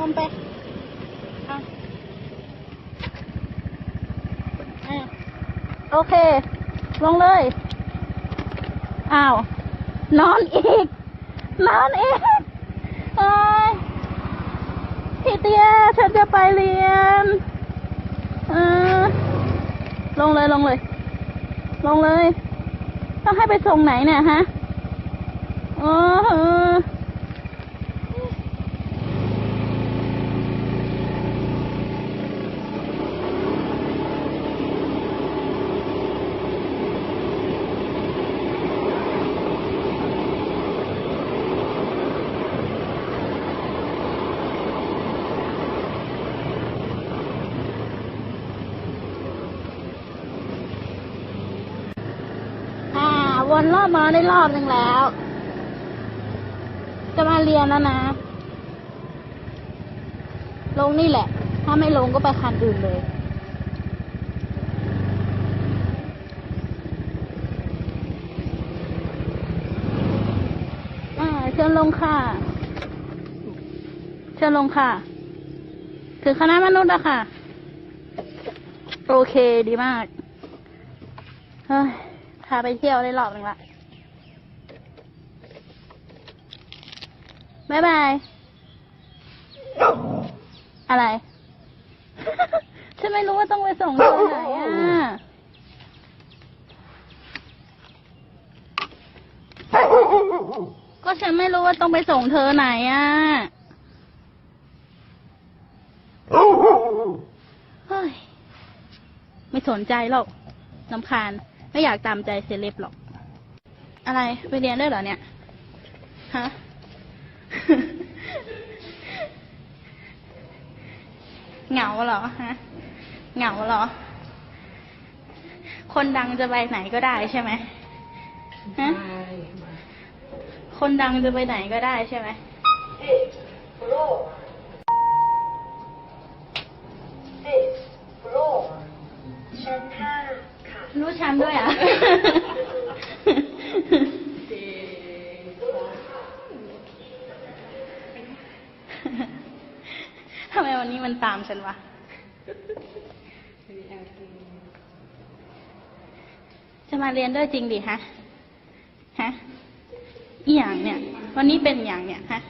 อมไปอะอะโอเค ลงเลย อ้าว นอนอีก นอนอีกเอ้ยพี่เตี้ยฉันจะไปเรียนเออลงเลยลงเลย ลงเลย ต้องให้ไปส่งไหนเนี่ยฮะเออ อ่า วนรอบมาได้รอบหนึ่งแล้ว จะมาเรียนแล้วนะ ลงนี่แหละ ถ้าไม่ลงก็ไปคันอื่นเลย อ่าเชิญลงค่ะ เชิญลงค่ะ ถึงคณะมนุษย์อะค่ะ โอเคดีมาก เฮ้ย พาไปเที่ยวได้รอบหนึ่งละบายบาย อะไร ฉันไม่รู้ว่าต้องไปส่งเธอไหนอะ ก็ฉันไม่รู้ว่าต้องไปส่งเธอไหนอะเฮ้ย ไม่สนใจหรอกลำคาญ ไม่อยากตามใจเซเลบหรอก อะไรไปเรียนด้วยเหรอเนี่ย ฮะ เหงาเหรอฮะ เหงาเหรอ คนดังจะไปไหนก็ได้ใช่ไหมฮะ คนดังจะไปไหนก็ได้ใช่ไหม รู้ชั้นด้วยอะ ทำไมวันนี้มันตามฉันวะ จะมาเรียนด้วยจริงดิฮะ ฮะ อีหยังเนี่ย วันนี้เป็นอย่างเนี่ยฮะ